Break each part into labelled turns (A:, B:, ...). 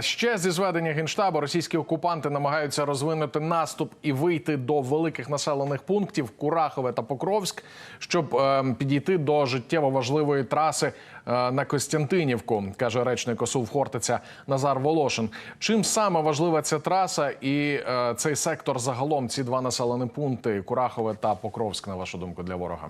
A: Ще зі зведення генштабу російські окупанти намагаються розвинути наступ і вийти до великих населених пунктів Курахове та Покровськ, щоб е, підійти до життєво важливої траси е, на Костянтинівку, каже речник ОСУВ Хортиця Назар Волошин. Чим саме важлива ця траса і е, цей сектор загалом, ці два населені пункти Курахове та Покровськ, на вашу думку, для ворога?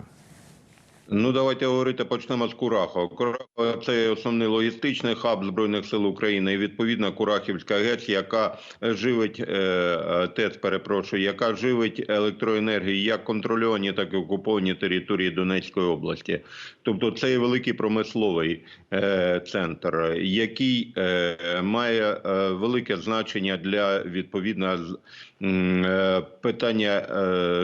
B: Ну, давайте говорити почнемо з Курахова. Курахова це основний логістичний хаб збройних сил України. І відповідно Курахівська ГЕС, яка живить е, е, ТЕЦ, перепрошую, яка живить електроенергію як контрольовані, так і окуповані території Донецької області. Тобто це є великий промисловий е, центр, який має велике значення для відповідно питання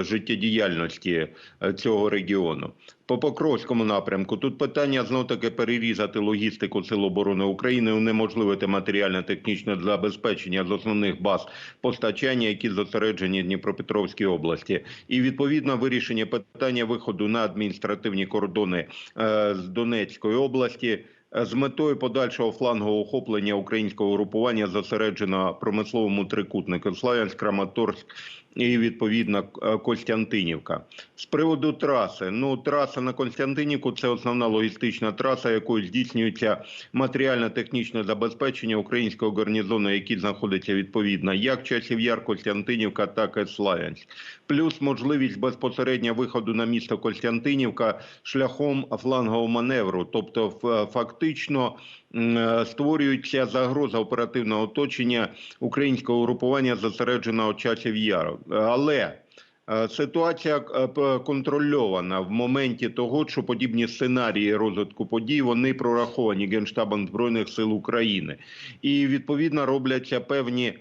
B: життєдіяльності цього регіону. По Покровському напрямку тут питання знов таки перерізати логістику Сил оборони України, унеможливити матеріально-технічне забезпечення з основних баз постачання, які зосереджені в Дніпропетровській області, і відповідно вирішення питання виходу на адміністративні кордони е, з Донецької області. е, З метою подальшого флангового охоплення українського групування зосереджено промисловому трикутнику Славянськ, Краматорськ і відповідно е, Костянтинівка. З приводу траси, ну траса на Константинівку це основна логістична траса, якою здійснюється матеріально-технічне забезпечення українського гарнізону, який знаходиться відповідно як часів Яр, Костянтинівка, так і Славянськ. Плюс можливість безпосередньо виходу на місто Костянтинівка шляхом флангового маневру, тобто фактично е, створюється загроза оперативного оточення українського групування зосередженого часів яру. Але е, Ситуація е, контрольована в моменті того, що подібні сценарії розвитку подій вони прораховані Генштабом збройних сил України, і відповідно робляться певні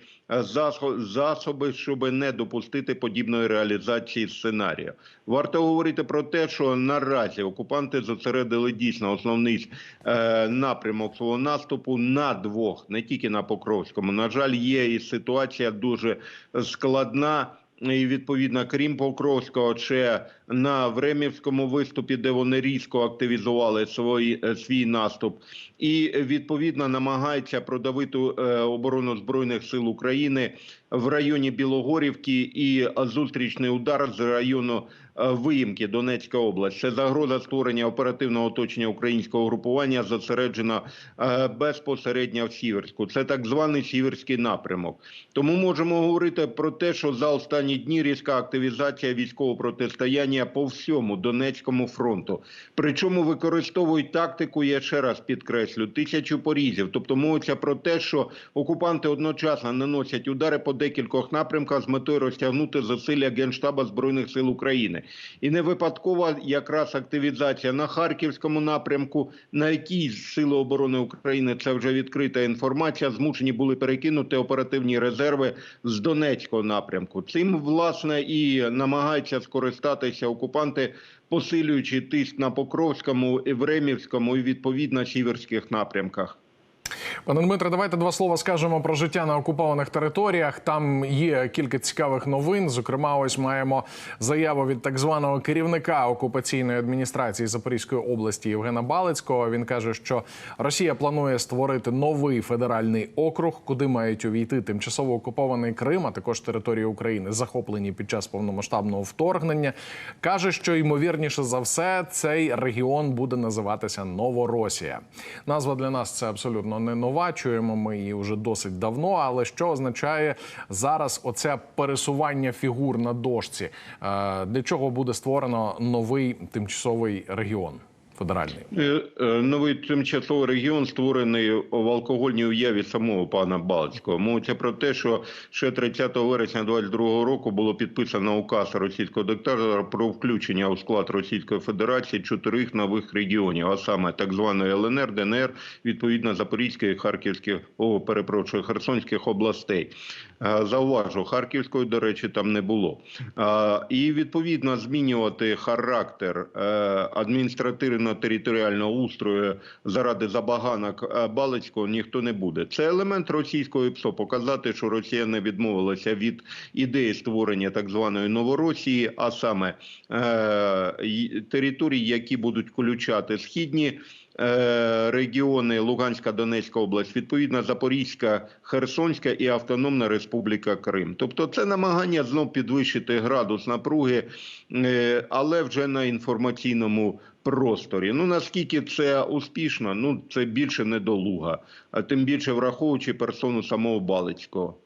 B: засоби, щоб не допустити подібної реалізації сценарію. Варто говорити про те, що наразі окупанти зосередили дійсно основний е, напрямок свого наступу на двох, не тільки на Покровському. На жаль, є і ситуація дуже складна. І відповідно, крім Покровського, ще на Времівському виступі, де вони різко активізували свій, е, свій наступ, і відповідно намагається продавити е, оборону збройних сил України в районі Білогорівки. І зустрічний удар з району Виїмки Донецька область. Це загроза створення оперативного оточення українського групування зосереджена е, безпосередньо в Сіверську. Це так званий Сіверський напрямок. Тому можемо говорити про те, що за останні дні різка активізація військового протистояння по всьому Донецькому фронту. Причому використовують тактику, я ще раз підкреслю, тисячу порізів. Тобто мовиться про те, що окупанти одночасно наносять удари по декількох напрямках з метою розтягнути засилля Генштаба Збройних сил України. І не випадкова якраз активізація на Харківському напрямку, на якій Сили оборони України це вже відкрита інформація. Змушені були перекинути оперативні резерви з Донецького напрямку. Цим власне і намагаються скористатися окупанти, посилюючи тиск на Покровському, і Времівському і відповідно сіверських напрямках.
A: Пане Дмитре, давайте два слова скажемо про життя на окупованих територіях. Там є кілька цікавих новин. Зокрема, ось маємо заяву від так званого керівника окупаційної адміністрації Запорізької області Євгена Балицького. Він каже, що Росія планує створити новий федеральний округ, куди мають увійти тимчасово окупований Крим, а також території України, захоплені під час повномасштабного вторгнення. каже, що ймовірніше за все цей регіон буде називатися Новоросія. Назва для нас це абсолютно не нова. Чуємо ми її вже досить давно. Але що означає зараз оце пересування фігур на дошці? Е, Для чого буде створено новий тимчасовий регіон федеральний?
B: Е, е, Новий тимчасовий регіон створений в алкогольній уяві самого пана Балцького. Мовиться про те, що ще 30 вересня 22 року було підписано указ російського диктатора про включення у склад Російської Федерації чотирьох нових регіонів, а саме так званої ЛНР, ДНР, відповідно Запорізької, Харківських, о, перепрошую, Херсонських областей. Е, Зауважу, Харківської, до речі, там не було. І відповідно змінювати характер е, адміністративно-територіального устрою заради забаганок е, Балицького ніхто не буде. Це елемент російського ПСО. Показати, що Росія не відмовилася від ідеї створення так званої Новоросії, а саме е, й- території, які будуть включати східні регіони Луганська, Донецька область, відповідно Запорізька, Херсонська і Автономна Республіка Крим. Тобто, це намагання знов підвищити градус напруги, е, але вже на інформаційному просторі. Ну наскільки це успішно? Ну це більше недолуга, а тим більше враховуючи персону самого Балицького.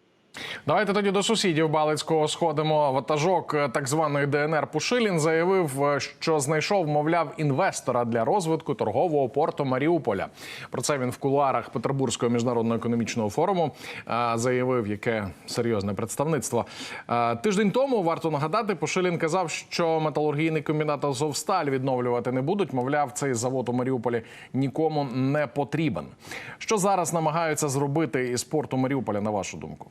A: Давайте тоді до сусідів Балицького сходимо. Ватажок е, так званої ДНР Пушилін заявив, е, що знайшов, мовляв, інвестора для розвитку торгового порту Маріуполя. Про це він в кулуарах Петербурзького міжнародного економічного форуму е, заявив, яке серйозне представництво. Тиждень тому варто нагадати, Пушилін казав, що металургійний комбінат Азовсталь відновлювати не будуть. Мовляв, цей завод у Маріуполі нікому не потрібен. Що зараз намагаються зробити із порту Маріуполя, на вашу думку?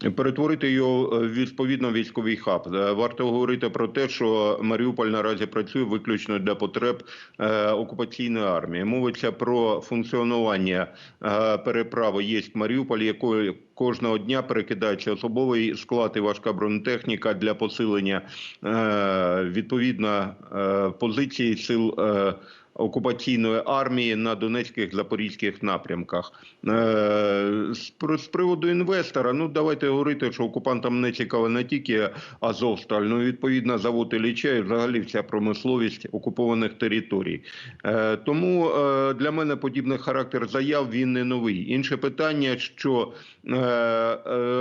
B: Перетворити його в відповідно військовий хаб. Е, Варто говорити про те, що Маріуполь наразі працює виключно для потреб е, окупаційної армії. Мовиться про функціонування е, переправи єськ Маріуполь, якою кожного дня перекидається особовий склад і важка бронетехніка для посилення е, відповідно е, позицій сил. Окупаційної армії на Донецьких Запорізьких напрямках. Е, з, приводу інвестора, ну давайте говорити, що окупантам не цікаво не тільки Азовсталь, ну відповідно завод Ілліча і взагалі вся промисловість окупованих територій. Е, тому е, для мене подібний характер заяв він не новий. Інше питання, що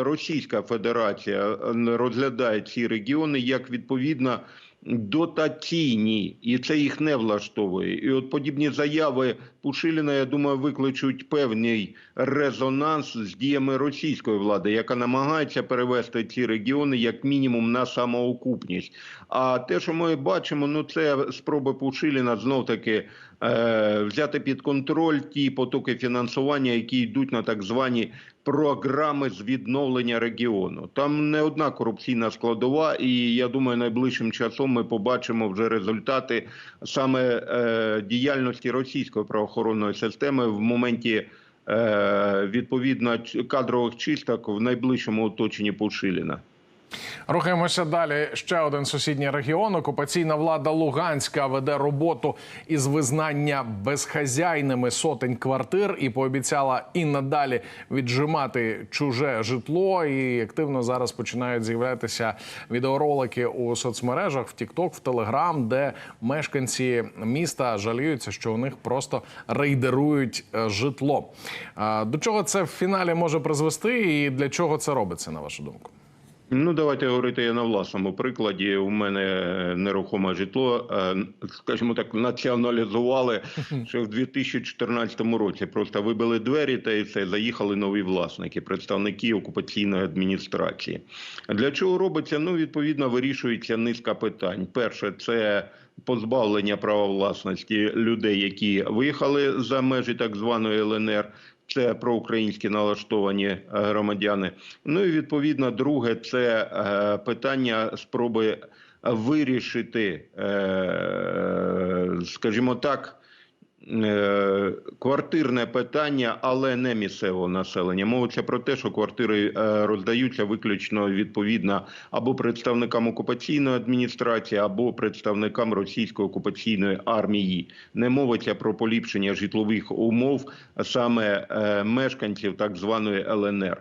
B: Російська Федерація розглядає ці регіони як відповідно дотаційні, і це їх не влаштовує. І от подібні заяви Пушиліна, я думаю, викличуть певний резонанс з діями російської влади, яка намагається перевести ці регіони як мінімум на самоокупність. А те, що ми бачимо, ну це спроби Пушиліна знов таки. е, Взяти під контроль ті потоки фінансування, які йдуть на так звані програми з відновлення регіону. Там не одна корупційна складова, і я думаю, найближчим часом ми побачимо вже результати саме е, діяльності російської правоохоронної системи в моменті е, відповідно кадрових чисток в найближчому оточенні Пушиліна.
A: Рухаємося далі. Ще один сусідній регіон. Окупаційна влада Луганська веде роботу із визнання безхазяйними сотень квартир і пообіцяла і надалі віджимати чуже житло. І активно зараз починають з'являтися відеоролики у соцмережах в TikTok, в Telegram, де мешканці міста жаліються, що у них просто рейдерують е, житло. До чого це в фіналі може призвести, і для чого це робиться, на вашу думку?
B: Ну, давайте говорити я на власному прикладі. У мене нерухоме житло, е, скажімо так, націоналізували ще в 2014 році. Просто вибили двері та і все, заїхали нові власники, представники окупаційної адміністрації. Для чого робиться? Ну, відповідно, вирішується низка питань. Перше, це позбавлення права власності людей, які виїхали за межі так званої ЛНР. Це проукраїнські налаштовані е, громадяни. Ну і відповідно, друге, це е, питання спроби вирішити, е, скажімо так. Е, Квартирне питання, але не місцевого населення. Мовиться про те, що квартири е, роздаються виключно відповідно або представникам окупаційної адміністрації, або представникам російської окупаційної армії. Не мовиться про поліпшення житлових умов саме е, мешканців так званої ЛНР.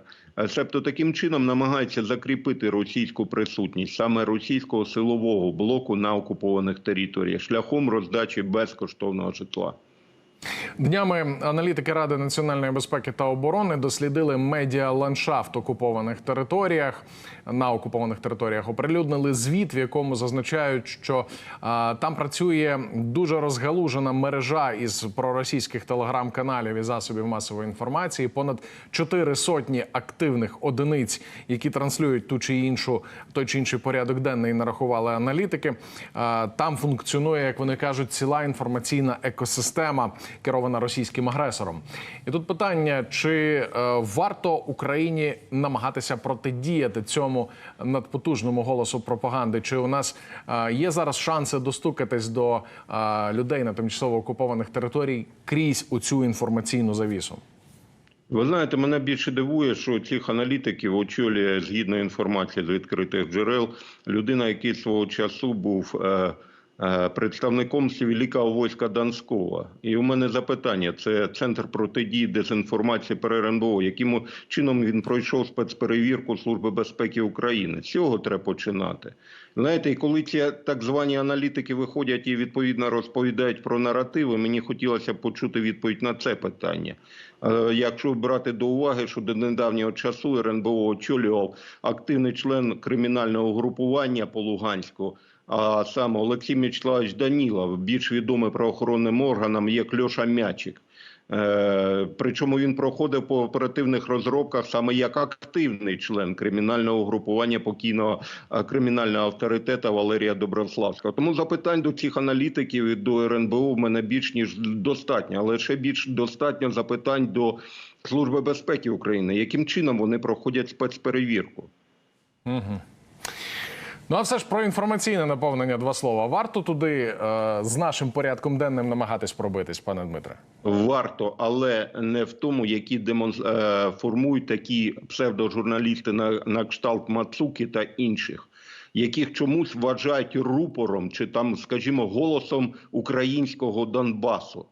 B: Себто таким чином намагається закріпити російську присутність саме російського силового блоку на окупованих територіях шляхом роздачі безкоштовного житла.
A: Днями аналітики Ради національної безпеки та оборони дослідили медіа ландшафт окупованих територіях на окупованих територіях. Оприлюднили звіт, в якому зазначають, що а, там працює дуже розгалужена мережа із проросійських телеграм-каналів і засобів масової інформації. Понад чотири сотні активних одиниць, які транслюють ту чи іншу той чи інший порядок денний, нарахували аналітики. А, Там функціонує, як вони кажуть, ціла інформаційна екосистема, керована російським агресором. І тут питання: чи е, варто Україні намагатися протидіяти цьому надпотужному голосу пропаганди? Чи у нас е, є зараз шанси достукатись до е, людей на тимчасово окупованих територій крізь у цю інформаційну завісу?
B: Ви знаєте, мене більше дивує, що цих аналітиків очолює згідно інформації з відкритих джерел людина, який свого часу був представником Сівілікого війська Донського. І у мене запитання: це центр протидії дезінформації при РНБО. Яким чином він пройшов спецперевірку Служби безпеки України? З цього треба починати. Знаєте, і коли ці так звані аналітики виходять і відповідно розповідають про наративи, мені хотілося б почути відповідь на це питання. Е, Якщо брати до уваги, що до недавнього часу РНБО очолював активний член кримінального групування по Луганську, а саме Олексій Мячеславович Данілов, більш відомий правоохоронним органам як Льоша Мячик. Е, Причому він проходив по оперативних розробках саме як активний член кримінального групування покійного е, кримінального авторитета Валерія Доброславського. Тому запитань до цих аналітиків і до РНБО в мене більш ніж достатньо, але ще більш достатньо запитань до Служби безпеки України, яким чином вони проходять спецперевірку.
A: Ну а все ж про інформаційне наповнення два слова. Варто туди е, з нашим порядком денним намагатись пробитись, пане Дмитре.
B: Варто, але не в тому, які демон... е, формують такі псевдожурналісти на, на кшталт Мацуки та інших, яких чомусь вважають рупором чи там, скажімо, голосом українського Донбасу.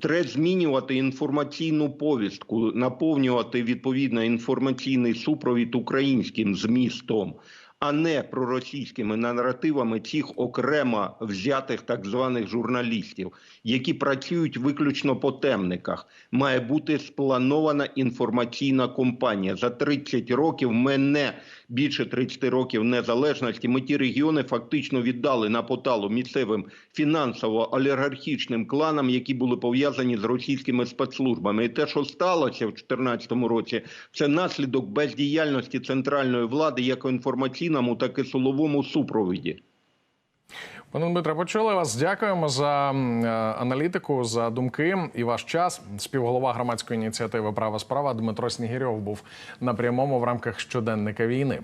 B: Треба змінювати інформаційну повістку, наповнювати відповідно інформаційний супровід українським змістом, а не проросійськими наративами цих окремо взятих так званих журналістів, які працюють виключно по темниках. Має бути спланована інформаційна кампанія. За 30 років мене більше 30 років незалежності. Ми ті регіони фактично віддали на поталу місцевим фінансово-олігархічним кланам, які були пов'язані з російськими спецслужбами. І те, що сталося в 2014 році, це наслідок бездіяльності центральної влади як в інформаційному, так і силовому супровіді.
A: Пане Дмитре, почули вас. Дякуємо за е, аналітику, за думки і ваш час. Співголова громадської ініціативи Права справа Дмитро Снігірьов був на прямому в рамках щоденника війни.